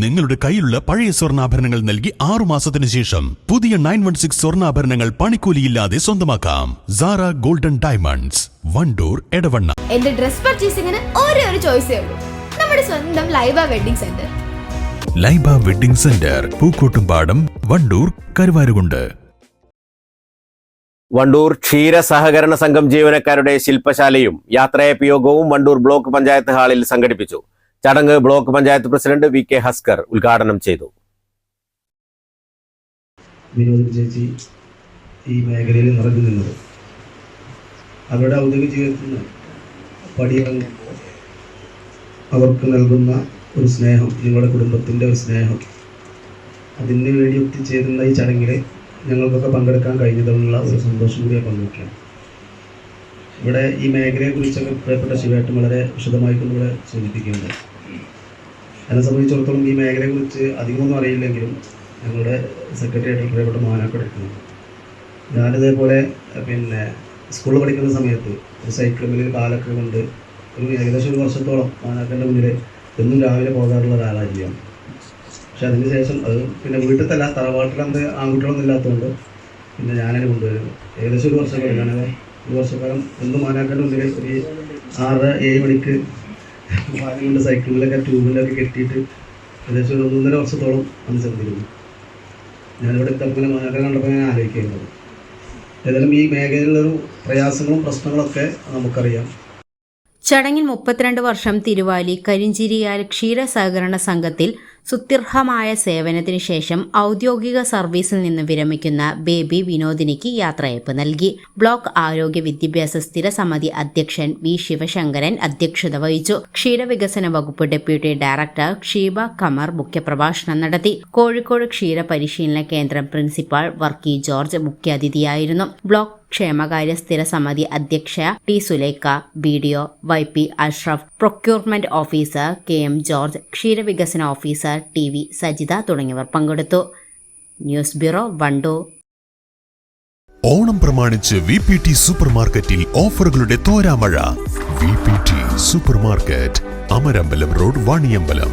നിങ്ങളുടെ കയ്യിലുള്ള പഴയ സ്വർണാഭരണങ്ങൾ നൽകി ആറു മാസത്തിന് ശേഷം പുതിയ നയൻ വൺ സിക്സ് സ്വർണാഭരണങ്ങൾ പണിക്കൂലിയില്ലാതെ സ്വന്തമാക്കാം. Sara golden diamonds Wandoor Edavanna. എന്റെ ഡ്രസ് പർച്ചേസിംഗിന് ഒരേ ഒരു ചോയ്സേ ഉള്ളൂ. നമ്മുടെ സ്വന്തം Laiba wedding centre. Laiba wedding centre Pookkottumpadam Wandoor Karuvarakundu. Wandoor ക്ഷീര സഹകരണ സംഘം ജീവനക്കാരുടെ ശില്പശാലയും യാത്രയപ്പ് വണ്ടൂർ ബ്ലോക്ക് പഞ്ചായത്ത് ഹാളിൽ സംഘടിപ്പിച്ചു. ചടങ്ങ് block panchayat president V K Haskar ഉദ്ഘാടനം ചെയ്തു. ഈ മേഖലയിൽ നിറഞ്ഞു നിന്നത്. അവരുടെ ഔദ്യോഗിക ജീവിതത്തിൽ നിന്ന് പടിയിറങ്ങുമ്പോൾ അവർക്ക് നൽകുന്ന ഒരു സ്നേഹം നിങ്ങളുടെ കുടുംബത്തിന്റെ ഒരു സ്നേഹം അതിന് വേണ്ടി ഒത്തുചേരുന്ന ഈ ചടങ്ങിൽ ഞങ്ങൾക്കൊക്കെ പങ്കെടുക്കാൻ കഴിഞ്ഞതിലുള്ള ഒരു സന്തോഷം കൂടിയാണ് പങ്കുവയ്ക്കുകയാണ് ഇവിടെ ഈ മേഖലയെക്കുറിച്ചൊക്കെ പ്രിയപ്പെട്ട ശിവേട്ടൻ വളരെ വിശദമായിട്ടും ഇവിടെ സൂചിപ്പിക്കുന്നുണ്ട്. എന്നെ സംബന്ധിച്ചിടത്തോളം ഈ മേഖലയെക്കുറിച്ച് അധികമൊന്നും അറിയില്ലെങ്കിലും ഞങ്ങളുടെ സെക്രട്ടറി ആയിട്ട് പ്രിയപ്പെട്ട മാനാക്ക എടുക്കുന്നു. ഞാനിതേപോലെ പിന്നെ സ്കൂളിൽ പഠിക്കുന്ന സമയത്ത് ഒരു സൈക്കിൾ മുന്നിൽ കാലൊക്കെ കൊണ്ട് ഒരു ഏകദേശം ഒരു വർഷത്തോളം മാനാക്കന്റെ മുന്നിൽ എന്നും രാവിലെ പോകാറുള്ള ഒരാളായിരിക്കും പക്ഷെ അതിന് ശേഷം അത് പിന്നെ വീട്ടിലല്ല തറവാട്ടിലെന്ത് ആൺകുട്ടികളൊന്നും ഇല്ലാത്തതുകൊണ്ട് പിന്നെ ഞാനതിനെ കൊണ്ടുവരുന്നു ഏകദേശം ഒരു വർഷം ഞാനത് ഒരു വർഷക്കാലം എന്നും ഒന്നിനെ ഒരു ആറ് ഏഴ് മണിക്ക് വാഹനം സൈക്കിളിലൊക്കെ ട്യൂബിലൊക്കെ കെട്ടിയിട്ട് ഏകദേശം ഒരു ഒന്നൊന്നര വർഷത്തോളം അന്ന് ചെന്നിരുന്നു. ഞാനിവിടെ ഇത്തരത്തിലെ മാനാക്കാട് കണ്ടപ്പോൾ ഞാൻ ആലോചിക്കുന്നത് ഏതായാലും ഈ മേഖലയിലുള്ളൊരു പ്രയാസങ്ങളും പ്രശ്നങ്ങളൊക്കെ നമുക്കറിയാം. ചടങ്ങിൽ മുപ്പത്തിരണ്ട് വർഷം തിരുവാലി കരിഞ്ചിരിയാൽ ക്ഷീര സഹകരണ സംഘത്തിൽ സുത്യർഹമായ സേവനത്തിന് ശേഷം ഔദ്യോഗിക സർവീസിൽ നിന്ന് വിരമിക്കുന്ന ബേബി വിനോദിനിക്ക് യാത്രയയപ്പ് നൽകി. ബ്ലോക്ക് ആരോഗ്യ വിദ്യാഭ്യാസ സ്ഥിര സമിതി അധ്യക്ഷൻ വി ശിവശങ്കരൻ അധ്യക്ഷത വഹിച്ചു. ക്ഷീരവികസന വകുപ്പ് ഡെപ്യൂട്ടി ഡയറക്ടർ ക്ഷീബ കമർ മുഖ്യപ്രഭാഷണം നടത്തി. കോഴിക്കോട് ക്ഷീര പരിശീലന കേന്ദ്രം പ്രിൻസിപ്പാൾ വർക്കി ജോർജ് മുഖ്യാതിഥിയായിരുന്നു. ബ്ലോക്ക് ക്ഷേമകാര്യ സ്ഥിര സമിതി അധ്യക്ഷ T Sulekha B D O Y P Ashraf procurement officer K M George ക്ഷീരവികസന ഓഫീസർ ടി വി സജിത തുടങ്ങിയവർ പങ്കെടുത്തു. ന്യൂസ് ബ്യൂറോ വണ്ടു ഓണം പ്രമാണിച്ച് വി പി ടി സൂപ്പർ മാർക്കറ്റിൽ ഓഫറുകളുടെ തോരാമഴ. V P T super market Amarambalam road Vaniyambalam.